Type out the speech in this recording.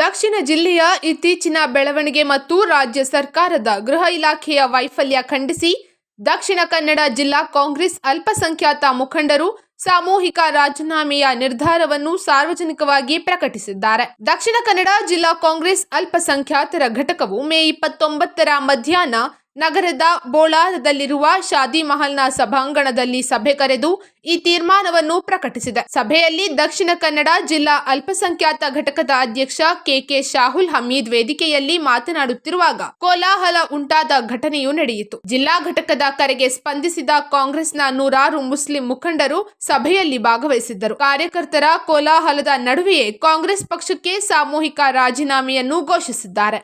ದಕ್ಷಿಣ ಜಿಲ್ಲೆಯ ಇತ್ತೀಚಿನ ಬೆಳವಣಿಗೆ ಮತ್ತು ರಾಜ್ಯ ಸರ್ಕಾರದ ಗೃಹ ಇಲಾಖೆಯ ವೈಫಲ್ಯ ಖಂಡಿಸಿ ದಕ್ಷಿಣ ಕನ್ನಡ ಜಿಲ್ಲಾ ಕಾಂಗ್ರೆಸ್ ಅಲ್ಪಸಂಖ್ಯಾತ ಮುಖಂಡರು ಸಾಮೂಹಿಕ ರಾಜೀನಾಮೆಯ ನಿರ್ಧಾರವನ್ನು ಸಾರ್ವಜನಿಕವಾಗಿ ಪ್ರಕಟಿಸಿದ್ದಾರೆ. ದಕ್ಷಿಣ ಕನ್ನಡ ಜಿಲ್ಲಾ ಕಾಂಗ್ರೆಸ್ ಅಲ್ಪಸಂಖ್ಯಾತರ ಘಟಕವು ಮೇ ಇಪ್ಪತ್ತೊಂಬತ್ತರ ಮಧ್ಯಾಹ್ನ ನಗರದ ಬೋಳಾರದಲ್ಲಿರುವ ಶಾದಿ ಮಹಲ್ನ ಸಭಾಂಗಣದಲ್ಲಿ ಸಭೆ ಕರೆದು ಈ ತೀರ್ಮಾನವನ್ನು ಪ್ರಕಟಿಸಿದೆ. ಸಭೆಯಲ್ಲಿ ದಕ್ಷಿಣ ಕನ್ನಡ ಜಿಲ್ಲಾ ಅಲ್ಪಸಂಖ್ಯಾತ ಘಟಕದ ಅಧ್ಯಕ್ಷ ಕೆಕೆ ಶಾಹುಲ್ ಹಮೀದ್ ವೇದಿಕೆಯಲ್ಲಿ ಮಾತನಾಡುತ್ತಿರುವಾಗ ಕೋಲಾಹಲ ಉಂಟಾದ ಘಟನೆಯು ನಡೆಯಿತು. ಜಿಲ್ಲಾ ಘಟಕದ ಕರೆಗೆ ಸ್ಪಂದಿಸಿದ ಕಾಂಗ್ರೆಸ್ನ ನೂರಾರು ಮುಸ್ಲಿಂ ಮುಖಂಡರು ಸಭೆಯಲ್ಲಿ ಭಾಗವಹಿಸಿದ್ದರು. ಕಾರ್ಯಕರ್ತರ ಕೋಲಾಹಲದ ನಡುವೆಯೇ ಕಾಂಗ್ರೆಸ್ ಪಕ್ಷಕ್ಕೆ ಸಾಮೂಹಿಕ ರಾಜೀನಾಮೆಯನ್ನು ಘೋಷಿಸಿದ್ದಾರೆ.